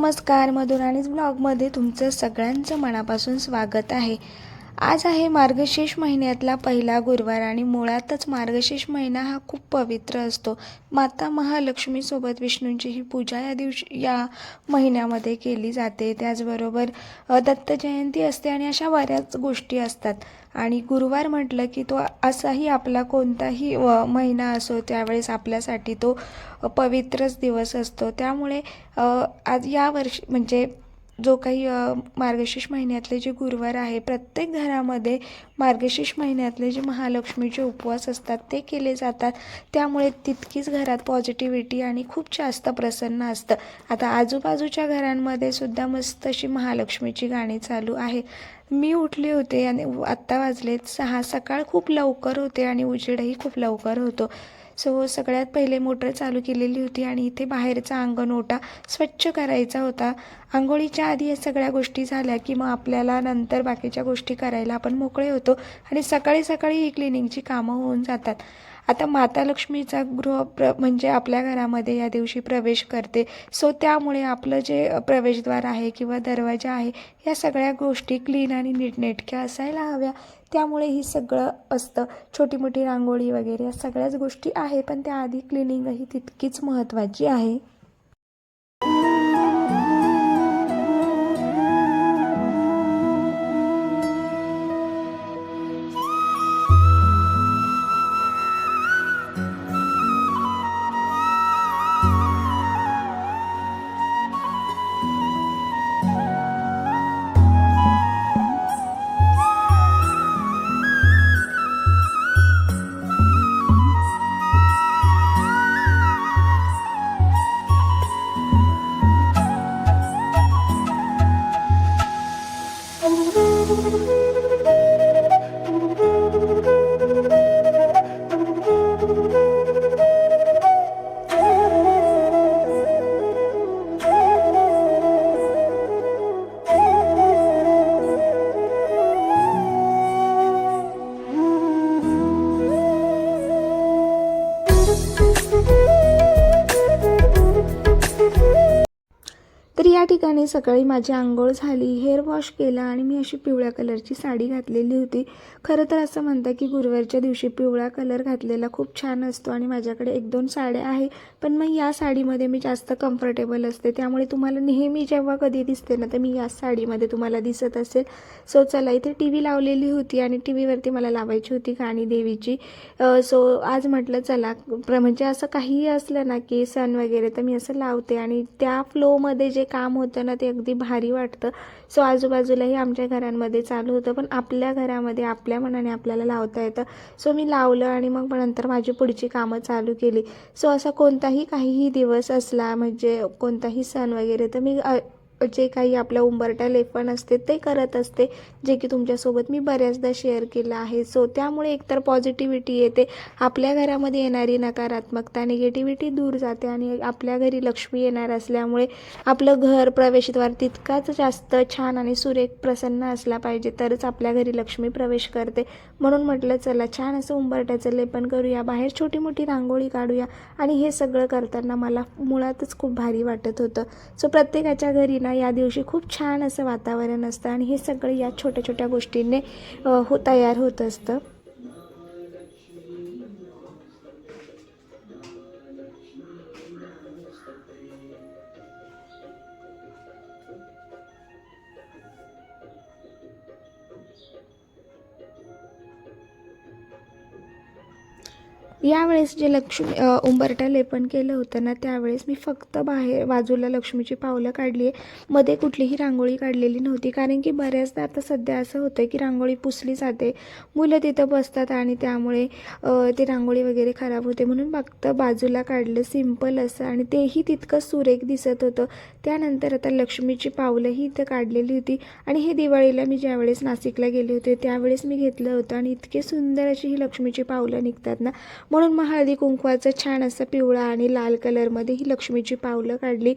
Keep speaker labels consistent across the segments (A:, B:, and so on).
A: नमस्कार. मधुराणीज ब्लॉगमध्ये तुमचं सगळ्यांचं मनापासून स्वागत आहे. आज आहे मार्गशीर्ष महिन्यातला पहिला गुरुवार आणि मुळातच मार्गशीर्ष महिना हा खूप पवित्र असतो. माता महालक्ष्मीसोबत विष्णूंची ही पूजा या दिवशी या महिन्यामध्ये केली जाते. त्याचबरोबर दत्त जयंती असते आणि अशा बऱ्याच गोष्टी असतात. आणि गुरुवार म्हटलं की तो असाही आपला कोणताही महिना असो त्यावेळेस आपल्यासाठी तो पवित्रच दिवस असतो. त्यामुळे आज या वर्षी म्हणजे जो काही मार्गशीर्ष महिन्यातले जे गुरुवार आहे प्रत्येक घरामध्ये मार्गशीर्ष महिन्यातले जे महालक्ष्मीचे उपवास असतात ते केले जातात. त्यामुळे तितकीच घरात पॉझिटिव्हिटी आणि खूप जास्त प्रसन्न असतं. आता आजूबाजूच्या घरांमध्ये सुद्धा मस्त अशी महालक्ष्मीची गाणी चालू आहे मी उठले होते आणि आत्ता वाजलेत सहा. सकाळ खूप लवकर होते आणि उजेडही खूप लवकर होतो. सो सगळ्यात पहिले मोटर चालू केलेली होती आणि इथे बाहेरचा अंगण ओटा स्वच्छ करायचा होता. आंघोळीच्या आधी या सगळ्या गोष्टी झाल्या की मग आपल्याला नंतर बाकीच्या गोष्टी करायला आपण मोकळे होतो आणि सकाळी सकाळी ही क्लिनिंगची कामं होऊन जातात. आता माता लक्ष्मीचा गृह प्र म्हणजे आपल्या घरामध्ये या दिवशी प्रवेश करते. सो त्यामुळे आपलं जे प्रवेशद्वार आहे किंवा दरवाजा आहे या सगळ्या गोष्टी क्लीन आणि नीटनेटक्या असायला हव्या. त्यामुळे ही सगळं असतं. छोटी मोठी रांगोळी वगैरे या सगळ्याच गोष्टी आहे पण त्याआधी क्लिनिंग ही तितकीच महत्त्वाची आहे. या सकाळी माझी आंघोळ झाली हेअर वॉश केला आणि मी अशी पिवळ्या कलरची साडी घातलेली होती. खरं तर असं म्हणतात की गुरुवारच्या दिवशी पिवळा कलर घातलेला खूप छान असतो आणि माझ्याकडे एक दोन साड्या आहे पण मग या साडीमध्ये मी जास्त कम्फर्टेबल असते. त्यामुळे तुम्हाला नेहमी जेव्हा कधी दिसते ना तर मी याच साडीमध्ये तुम्हाला दिसत असेल. सो चला इथे टी व्ही लावलेली होती आणि टी व्हीवरती मला लावायची होती गाणी देवीची. सो आज म्हटलं चला प्र म्हणजे असं काहीही असलं ना की सण वगैरे तर मी असं लावते आणि त्या फ्लोमध्ये जे काम होतं ना ते अगदी भारी वाटतं. सो आजूबाजूलाही आमच्या घरांमध्ये चालू होतं पण आपल्या घरामध्ये आपल्या मनाने आपल्याला लावता येतं. सो मी लावलं आणि मग नंतर माझी पुढची कामं चालू केली. सो असा कोणताही काहीही दिवस असला म्हणजे कोणताही सण वगैरे तर मी जे काही आपल्या उंबरट्या लेपन असते ते करत असते जे की तुमच्यासोबत मी बऱ्याचदा शेअर केलं आहे. सो त्यामुळे एकतर पॉझिटिव्हिटी येते आपल्या घरामध्ये येणारी नकारात्मकता निगेटिव्हिटी दूर जाते आणि आपल्या घरी लक्ष्मी येणार असल्यामुळे आपलं घर प्रवेशद्वार तितकाच जास्त छान आणि सुरेख प्रसन्न असला पाहिजे तरच आपल्या घरी लक्ष्मी प्रवेश करते. म्हणून म्हटलं चला छान असं उंबरट्याचं लेपन करूया बाहेर छोटी मोठी रांगोळी काढूया आणि हे सगळं करताना मला मुळातच खूप भारी वाटत होतं. सो प्रत्येकाच्या घरी ना या दिवशी खूप छान असं वातावरण असतं आणि हे सगळं या छोट्या छोट्या गोष्टींनी हो तयार होत असतं. यावेळेस जे लक्ष्मी उंबरटा लेपन केलं होतं ना त्यावेळेस मी फक्त बाहेर बाजूला लक्ष्मीची पावलं काढली आहे. मध्ये कुठलीही रांगोळी काढलेली नव्हती. कारण की बऱ्याचदा आता सध्या असं होतं की रांगोळी पुसली जाते. मुलं तिथं बसतात आणि त्यामुळे ती रांगोळी वगैरे खराब होते. म्हणून फक्त बाजूला काढलं सिंपल असं आणि तेही तितकं सुरेख दिसत होतं. त्यानंतर आता लक्ष्मीची पावलंही इथं काढलेली होती. आणि हे दिवाळीला मी ज्यावेळेस नाशिकला गेले होते त्यावेळेस मी घेतलं होतं. आणि इतके सुंदर अशी ही लक्ष्मीची पावलं निघतात ना म्हणून मग हळदी कुंकवाचं छान असं पिवळा आणि लाल कलरमध्ये ही लक्ष्मीची पावलं काढली.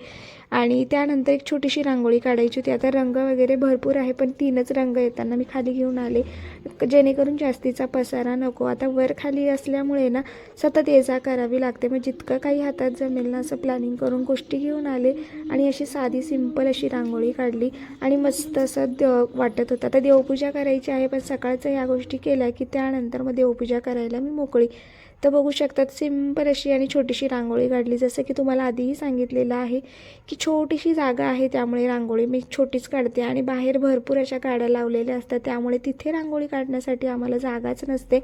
A: आणि त्यानंतर एक छोटीशी रांगोळी काढायची होती. आता रंग वगैरे भरपूर आहे पण तीनच रंग येताना मी खाली घेऊन आले. जेणेकरून जास्तीचा पसारा नको. आता वर खाली असल्यामुळे ना सतत ये जा करावी लागते. मग जितकं काही हातात जमेल ना असं प्लॅनिंग करून गोष्टी घेऊन आले. आणि अशी साधी सिंपल अशी रांगोळी काढली. आणि मस्त असं देव वाटत होतं. आता देवपूजा करायची आहे पण सकाळचं ह्या गोष्टी केल्या की त्यानंतर मग देवपूजा करायला मी मोकळी. तर बघू शकतात सिंपल अशी आणि छोटीशी रांगोळी काढली. जसं की तुम्हाला आधीही सांगितलेलं आहे की छोटीशी जागा आहे त्यामुळे रांगोळी मी छोटीच काढते आणि बाहेर भरपूर अशा गाड्या लावलेल्या असतात. त्यामुळे तिथे रांगोळी काढण्यासाठी आम्हाला जागाच नसते.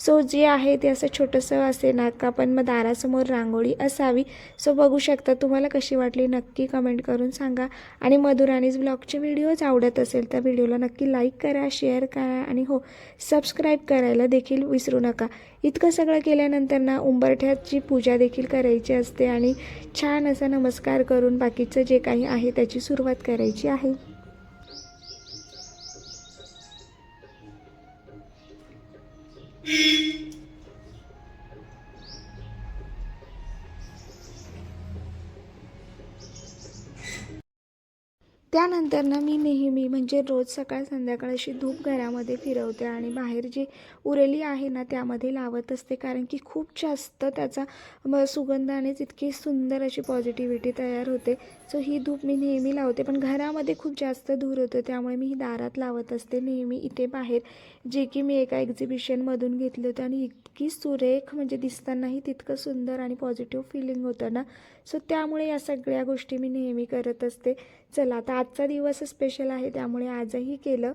A: सो जे आहे ते असं छोटंसं असे ना का पण मग दारासमोर रांगोळी असावी. सो बघू शकता तुम्हाला कशी वाटली नक्की कमेंट करून सांगा. आणि मधुराणीज ब्लॉगचे व्हिडिओज आवडत असेल तर व्हिडिओला नक्की लाईक करा शेअर करा आणि हो सबस्क्राईब करायला देखील विसरू नका. इतकं सगळं केलं केल्यानंतर ना उंबरठ्याची पूजा देखील करायची असते आणि छान असा नमस्कार करून बाकीचं जे काही आहे त्याची सुरुवात करायची आहे. त्यानंतर ना मी नेहमी म्हणजे रोज सकाळ संध्याकाळ अशी धूप घरामध्ये फिरवते आणि बाहेर जी उरली आहे ना त्यामध्ये लावत असते. कारण की खूप जास्त त्याचा म सुगंधानेच इतकी सुंदर अशी पॉझिटिव्हिटी तयार होते. सो ही धूप मी नेहमी लावते पण घरामध्ये खूप जास्त धूर होतो त्यामुळे मी ही दारात लावत असते नेहमी इथे बाहेर. जे की मी एका एक्झिबिशनमधून घेतले होते आणि इतकी सुरेख म्हणजे दिसतानाही तितकं सुंदर आणि पॉझिटिव्ह फिलिंग होतं ना. सो त्यामुळे या सगळ्या गोष्टी मी नेहमी करत असते. चला आता आजचा दिवस स्पेशल आहे त्यामुळे आजही केलं.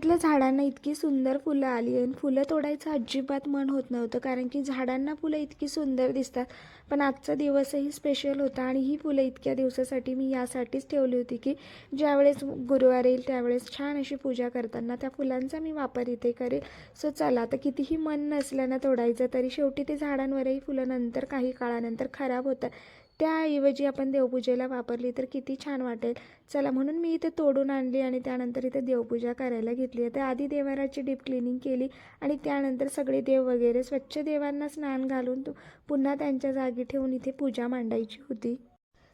A: गॅलरीतल्या झाडांना इतकी सुंदर फुलं आली आणि फुलं तोडायचं अजिबात मन होत नव्हतं कारण की झाडांना फुलं इतकी सुंदर दिसतात. पण आजचा दिवसही स्पेशल होता आणि ही फुलं इतक्या दिवसासाठी मी यासाठीच ठेवली होती की ज्यावेळेस गुरुवार येईल त्यावेळेस छान अशी पूजा करताना त्या फुलांचा मी वापर इथे करेल. सो चला आता कितीही मन नसल्यानं तोडायचं तरी शेवटी ते झाडांवरही फुलं नंतर काही काळानंतर खराब होतात. त्याऐवजी आपण देवपूजेला वापरली तर किती छान वाटेल. चला म्हणून मी इथे तोडून आणली आणि त्यानंतर इथे देवपूजा करायला घेतली. तर आधी देवाराची डीप क्लिनिंग केली आणि त्यानंतर सगळे देव वगैरे स्वच्छ देवांना स्नान घालून पुन्हा त्यांच्या जागी ठेवून इथे पूजा मांडायची होती.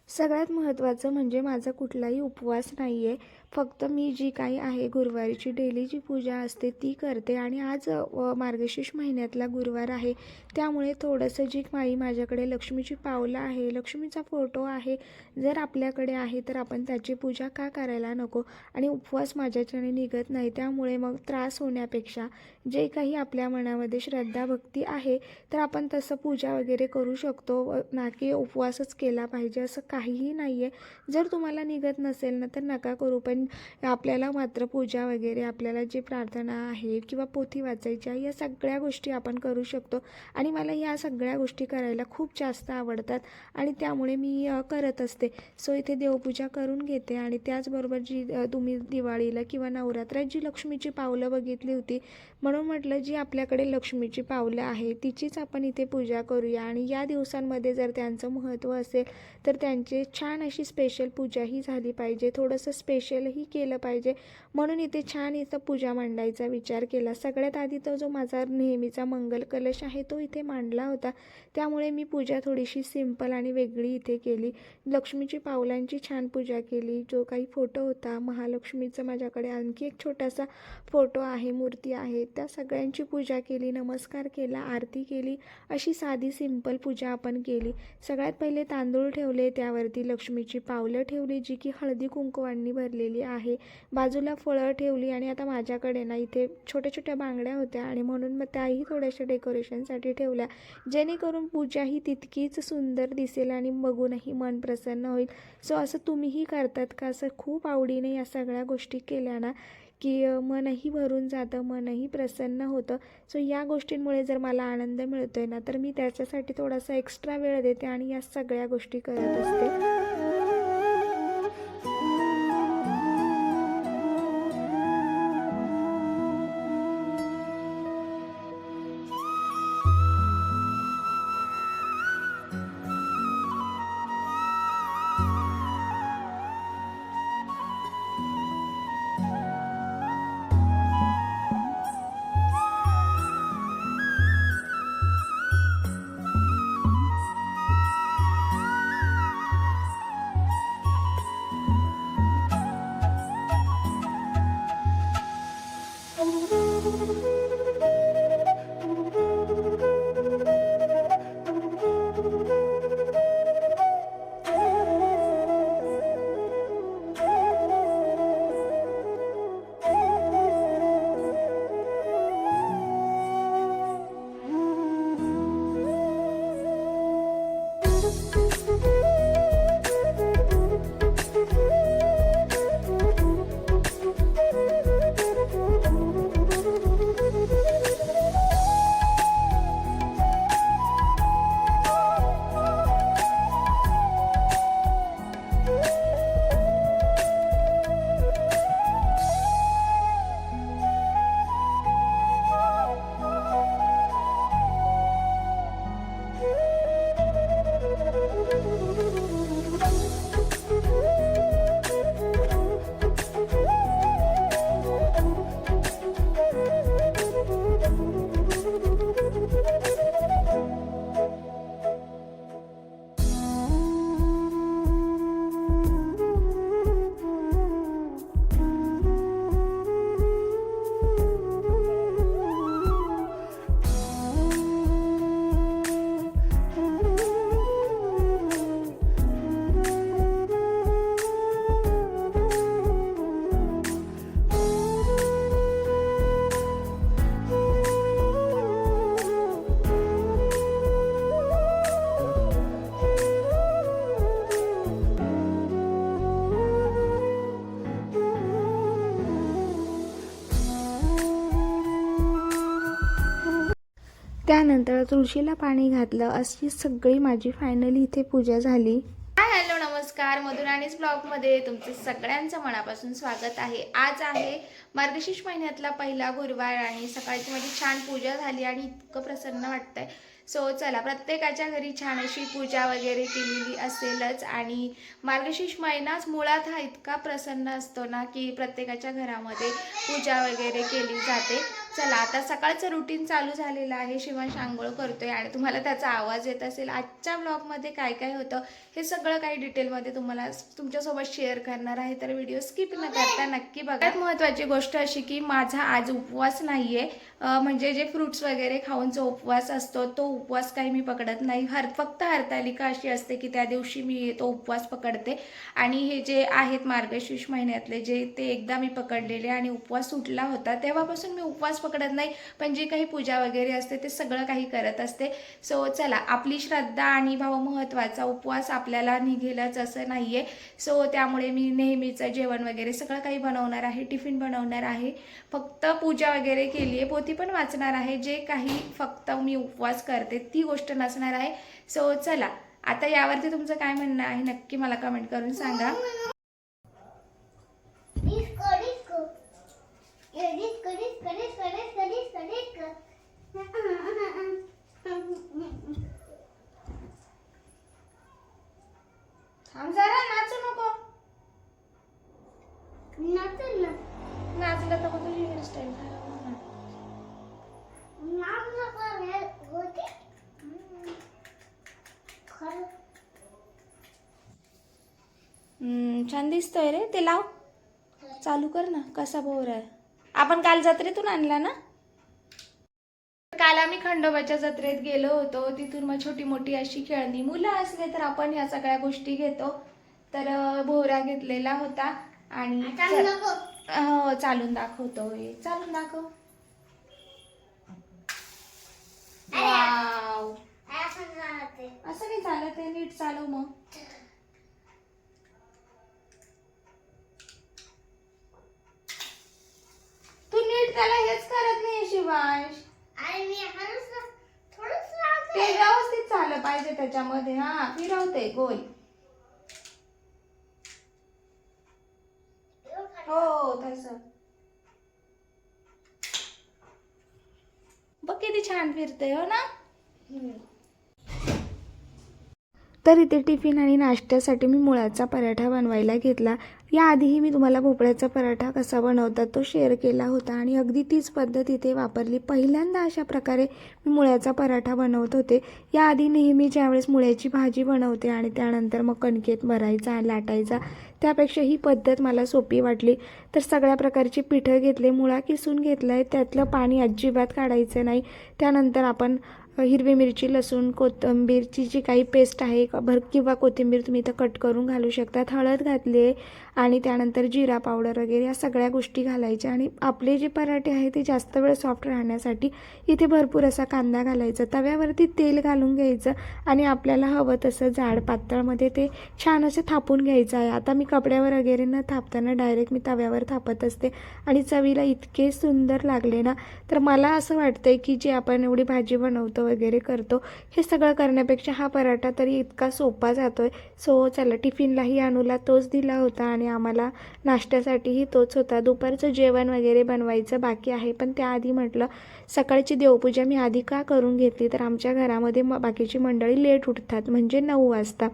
A: सगळ्यात महत्त्वाचं म्हणजे माझा कुठलाही उपवास नाही आहे फक्त मी जी काही आहे गुरुवारीची डेली जी पूजा असते ती करते आणि आज मार्गशीर्ष महिन्यातला गुरुवार आहे. त्यामुळे थोडंसं जी माई माझ्याकडे लक्ष्मीची पावलं आहे लक्ष्मीचा फोटो आहे जर आपल्याकडे आहे तर आपण त्याची पूजा का करायला नको? आणि उपवास माझ्याच्याने निघत नाही त्यामुळे मग त्रास होण्यापेक्षा जे काही आपल्या मनामध्ये श्रद्धा भक्ती आहे तर आपण तसं पूजा वगैरे करू शकतो. ना की उपवासच केला पाहिजे असं काहीही नाही आहे जर तुम्हाला निघत नसेल ना तर नका करू पण आपल्याला मात्र पूजा वगैरे आपल्याला जी प्रार्थना आहे किंवा पोथी वाचायची आहे या सगळ्या गोष्टी आपण करू शकतो. आणि मला या सगळ्या गोष्टी करायला खूप जास्त आवडतात आणि त्यामुळे मी करत असते. सो इथे देवपूजा करून घेते आणि त्याचबरोबर जी तुम्ही दिवाळीला किंवा नवरात्रात जी लक्ष्मीची पावलं बघितली होती म्हणून म्हटलं जी आपल्याकडे लक्ष्मीची पावलं आहे तिचीच आपण इथे पूजा करूया. आणि या दिवसांमध्ये जर त्यांचं महत्त्व असेल तर त्यांचे छान अशी स्पेशल पूजाही झाली पाहिजे. थोडंसं स्पेशल स्पेशलही केलं पाहिजे. म्हणून इथे छान इथं पूजा मांडायचा विचार केला. सगळ्यात आधी तो जो माझा नेहमीचा मंगल कलश आहे तो इथे मांडला होता. त्यामुळे मी पूजा थोडीशी सिंपल आणि वेगळी इथे केली. लक्ष्मीची पावलांची छान पूजा केली. जो काही फोटो होता महालक्ष्मीचा माझ्याकडे आणखी एक छोटासा फोटो आहे मूर्ती आहे. त्या सगळ्यांची पूजा केली नमस्कार केला आरती केली. अशी साधी सिंपल पूजा आपण केली. सगळ्यात पहिले तांदूळ ठेवले त्यावरती लक्ष्मीची पावलं ठेवली जी की हळदी कुंकवांनी भरलेली आहे. बाजूला फळं ठेवली आणि आता माझ्याकडे ना इथे छोट्या छोट्या बांगड्या होत्या आणि म्हणून मग त्याही थोड्याशा डेकोरेशनसाठी ठेवल्या. जेणेकरून पूजा ही तितकीच सुंदर दिसेल आणि बघूनही मन प्रसन्न होईल. सो असं तुम्हीही करतात का? असं खूप आवडीने या सगळ्या गोष्टी केल्या ना
B: की मनही भरून जातं मनही प्रसन्न होतं. सो या गोष्टींमुळे जर मला आनंद मिळतो आहे ना तर मी त्याच्यासाठी थोडासा एक्स्ट्रा वेळ देते आणि या सगळ्या गोष्टी करत असते. त्यानंतर तुळशीला पाणी घातलं अशी सगळी माझी फायनली इथे पूजा झाली.
A: हाय हॅलो नमस्कार. मधुराणीच ब्लॉगमध्ये तुमचे सगळ्यांचं मनापासून स्वागत आहे. आज आहे मार्गशीर्ष महिन्यातला पहिला गुरुवार आणि सकाळची माझी छान पूजा झाली आणि इतकं प्रसन्न वाटतंय. सो चला प्रत्येकाच्या घरी छान अशी पूजा वगैरे केलेली असेलच आणि मार्गशीर्ष महिनाच मुळात हा इतका प्रसन्न असतो ना की प्रत्येकाच्या घरामध्ये पूजा वगैरे केली जाते. चला आता सकाळचं रुटीन चालू झालेलं आहे. शिवांश आंघोळ करतोय आणि तुम्हाला त्याचा आवाज येत असेल आजच्या ब्लॉगमध्ये काय काय होतं हे सगळं काही डिटेलमध्ये तुम्हाला तुमच्यासोबत शेअर करणार आहे. तर व्हिडिओ स्किप न करता नक्की बघा. महत्त्वाची गोष्ट अशी की माझा आज उपवास नाही आहे म्हणजे जे फ्रुट्स वगैरे खाऊन जो उपवास असतो तो उपवास काही मी पकडत नाही. हर फक्त हरतालिका अशी असते की त्या दिवशी मी तो उपवास पकडते. आणि हे जे आहेत मार्गशीर्ष महिन्यातले जे ते एकदा मी पकडलेले आणि उपवास सुटला होता तेव्हापासून मी उपवास पकडत नाही पण जी काही पूजा वगैरे असते ते सगळं काही करत असते. सो चला आपली श्रद्धा आणि भाव महत्त्वाचा उपवास आपल्याला निघेलच असं नाही आहे सो त्यामुळे मी नेहमीचं जेवण वगैरे सगळं काही बनवणार आहे टिफिन बनवणार आहे. फक्त पूजा वगैरे केली आहे पोथी पण वाचणार आहे. जे काही फक्त मी उपवास करते ती गोष्ट नसणार आहे. सो चला आता यावरती तुमचं काय म्हणणं आहे नक्की मला कमेंट करून सांगा.
C: Disco, disco, disco, disco, disco, disco.
A: थांब जरा नाचू नको
C: नाचू ना.
A: नाचलं तर तुझी हेअरस्टाईल खराब होणार
C: नाच नको रे, होते. हम्म. खरं.
A: हम्म, छान दिसतोय रे ते लाव चालू कर ना कसा बोर आहे आपण काल जत्रेतून आणला ना? काल आम्ही खंडोबाच्या जत्रेत गेलो होतो. तिथून मग छोटी मोठी अशी खेळणी. मुलं असले तर आपण ह्या सगळ्या गोष्टी घेतो. तर भोवरा घेतलेला होता आणि
C: चालू नको.
A: हो चालून दाखवतोय. चालून दाखव. वाव.
C: असं चालते.
A: असं नाही चालत आहे नीट चालव मग
D: शिवांश.
C: आणि मी थोडंच
D: ते
C: लावते
D: व्यवस्थित झालं पाहिजे त्याच्यामध्ये हा फिरवते गोल हो तस. बघ किती छान फिरते हो ना?
A: तर इथे टिफिन आणि नाश्त्यासाठी मी मुळाचा पराठा बनवायला घेतला. याआधीही मी तुम्हाला भोपळ्याचा पराठा कसा बनवतात तो शेअर केला होता आणि अगदी तीच पद्धत इथे वापरली. पहिल्यांदा अशा प्रकारे मी मुळ्याचा पराठा बनवत होते. याआधी नेहमी ज्यावेळेस मुळ्याची भाजी बनवते आणि त्यानंतर मग कणकेत भरायचा लाटायचा त्यापेक्षा ही पद्धत मला सोपी वाटली. तर सगळ्या प्रकारची पिठं घेतले मुळा किसून घेतला आहे त्यातलं पाणी अजिबात काढायचं नाही. त्यानंतर आपण हिरवी मिरची लसूण कोथिंबीरची जी काही पेस्ट आहे भर किंवा कोथिंबीर तुम्ही इथं कट करून घालू शकतात. हळद घातली आहे आणि त्यानंतर जिरा पावडर वगैरे या सगळ्या गोष्टी घालायच्या. आणि आपले जे पराठे आहे ते जास्त वेळ सॉफ्ट राहण्यासाठी इथे भरपूर असा कांदा घालायचा. तव्यावरती तेल घालून घ्यायचं आणि आपल्याला हवं तसं जाड पातळमध्ये ते छान असं थापून घ्यायचं आहे. आता मी कपड्यावर वगैरे न थापताना डायरेक्ट मी तव्यावर थापत असते आणि चवीला इतके सुंदर लागले ना तर मला असं वाटतंय की जे आपण एवढी भाजी बनवतो वगैरे करतो हे सगळं करण्यापेक्षा हा पराठा तरी इतका सोपा जातो आहे सो चला टिफिनलाही अनुला तोच दिला होता आणि आणि आम्हाला नाश्त्यासाठीही तोच होता. दुपारचं जेवण वगैरे बनवायचं बाकी आहे. पण त्याआधी म्हटलं सकाळची देवपूजा मी आधी का करून घेतली? तर आमच्या घरामध्ये म बाकीची मंडळी लेट उठतात. म्हणजे नऊ वाजता.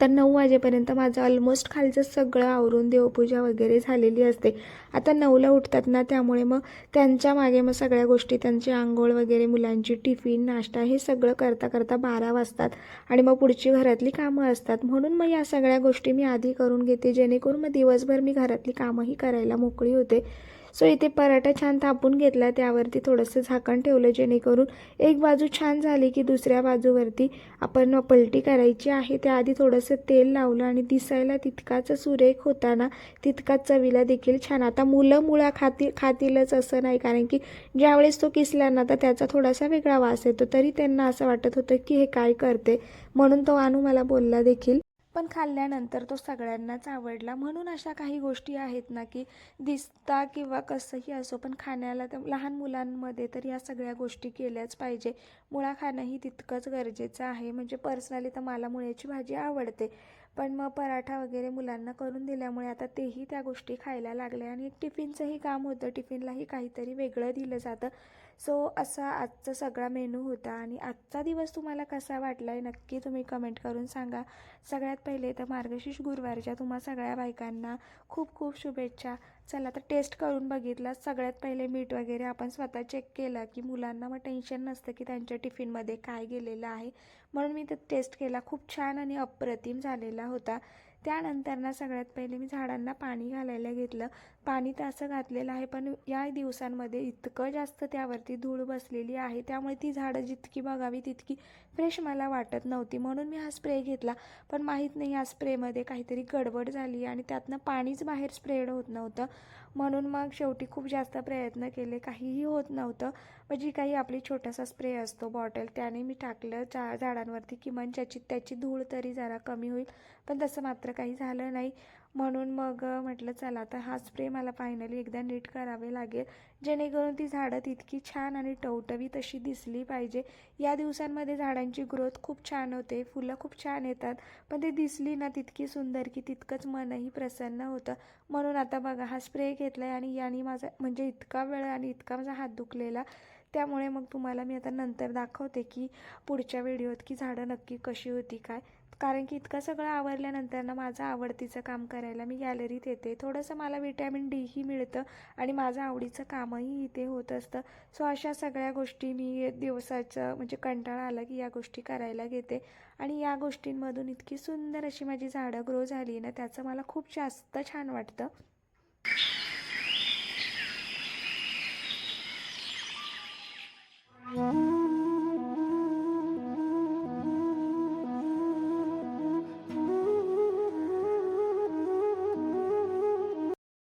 A: तर नऊ वाजेपर्यंत माझं ऑलमोस्ट खालचं सगळं आवरून देवपूजा वगैरे झालेली असते. आता नऊला उठतात ना त्यामुळे मग त्यांच्या मागे मग सगळ्या गोष्टी त्यांची आंघोळ वगैरे मुलांची टिफिन नाश्ता हे सगळं करता करता बारा वाजतात. आणि मग पुढची घरातली कामं असतात. म्हणून मग या सगळ्या गोष्टी मी आधी करून घेते जेणेकरून मग दिवसभर मी घरातली कामंही करायला मोकळी होते. सो इथे पराठा छान थापून घेतला. त्यावरती थोडंसं झाकण ठेवलं जेणेकरून एक बाजू छान झाली की दुसऱ्या बाजूवरती आपण पलटी करायची आहे. त्याआधी थोडंसं तेल लावलं आणि दिसायला तितकाच सुरेख होताना तितकाच चवीला देखील छान. आता मुलं मुळा खाती खातीलच असं नाही कारण की ज्यावेळेस तो किसला ना तर त्याचा थोडासा वेगळा वास येतो. तरी त्यांना असं वाटत होतं की हे काय करते? म्हणून तो अनु मला बोलला देखील पण खाल्ल्यानंतर तो सगळ्यांनाच आवडला. म्हणून अशा काही गोष्टी आहेत ना की दिसता किंवा कसंही असो पण खाण्याला तर लहान मुलांमध्ये तर या सगळ्या गोष्टी केल्याच पाहिजे. मुळा खाणंही तितकंच गरजेचं आहे. म्हणजे पर्सनली तर मला मुळ्याची भाजी आवडते. पण मग पराठा वगैरे मुलांना करून दिल्यामुळे आता तेही त्या गोष्टी खायला लागल्या आणि टिफिनचंही काम होतं. टिफिनलाही काहीतरी वेगळं दिलं जातं. सो असा आजचा सगळा मेनू होता आणि आजचा दिवस तुम्हाला कसा वाटला आहे नक्की तुम्ही कमेंट करून सांगा. सगळ्यात पहिले तर मार्गशीर्ष गुरुवारच्या तुम्हा सगळ्या बायकांना खूप खूप शुभेच्छा. चला तर टेस्ट करून बघितला. सगळ्यात पहिले मीठ वगैरे आपण स्वतः चेक केलं की मुलांना मग टेन्शन नसतं की त्यांच्या टिफिनमध्ये काय गेलेलं आहे. म्हणून मी ते टेस्ट केला. खूप छान आणि अप्रतिम झालेला होता. त्यानंतर ना सगळ्यात पहिले मी झाडांना पाणी घालायला घेतलं. पाणी तर असं घातलेलं आहे पण या दिवसांमध्ये इतकं जास्त त्यावरती धूळ बसलेली आहे. त्यामुळे ती झाडं जितकी बघावी तितकी फ्रेश मला वाटत नव्हती. म्हणून मी हा स्प्रे घेतला. पण माहीत नाही या स्प्रेमध्ये काहीतरी गडबड झाली आणि त्यातनं पाणीच बाहेर स्प्रेड होत नव्हतं. म्हणून मग शेवटी खूप जास्त प्रयत्न केले. काहीही होत नव्हतं. मग जी काही आपली छोटासा स्प्रे असतो बॉटल त्याने मी टाकलं. जा झाडांवरती किमान ज्याची त्याची धूळ तरी जरा कमी होईल. पण तसं मात्र काही झालं नाही. म्हणून मग म्हटलं चला आता हा स्प्रे मला फायनली एकदा नीट करावे लागेल. जेणेकरून ती झाडं तितकी छान आणि टवटवी तशी दिसली पाहिजे. या दिवसांमध्ये झाडांची ग्रोथ खूप छान होते. फुलं खूप छान येतात. पण ते दिसली ना तितकी सुंदर की तितकंच मनही प्रसन्न होतं. म्हणून आता बघा हा स्प्रे घेतला आहे आणि याने माझा म्हणजे इतका वेळ आणि इतका माझा हात दुखलेला. त्यामुळे मग तुम्हाला मी आता नंतर दाखवते की पुढच्या व्हिडिओत की झाडं नक्की कशी होती काय. कारण की इतकं सगळं आवरल्यानंतर ना माझं आवडतीचं काम करायला मी गॅलरीत येते. थोडंसं मला विटॅमिन डीही मिळतं आणि माझं आवडीचं कामही इथे होत असतं. सो अशा सगळ्या गोष्टी मी दिवसाचं म्हणजे कंटाळा आला की या गोष्टी करायला घेते. आणि या गोष्टींमधून इतकी सुंदर अशी माझी झाडं ग्रो झाली ना त्याचं मला खूप जास्त छान वाटतं. Mm-hmm.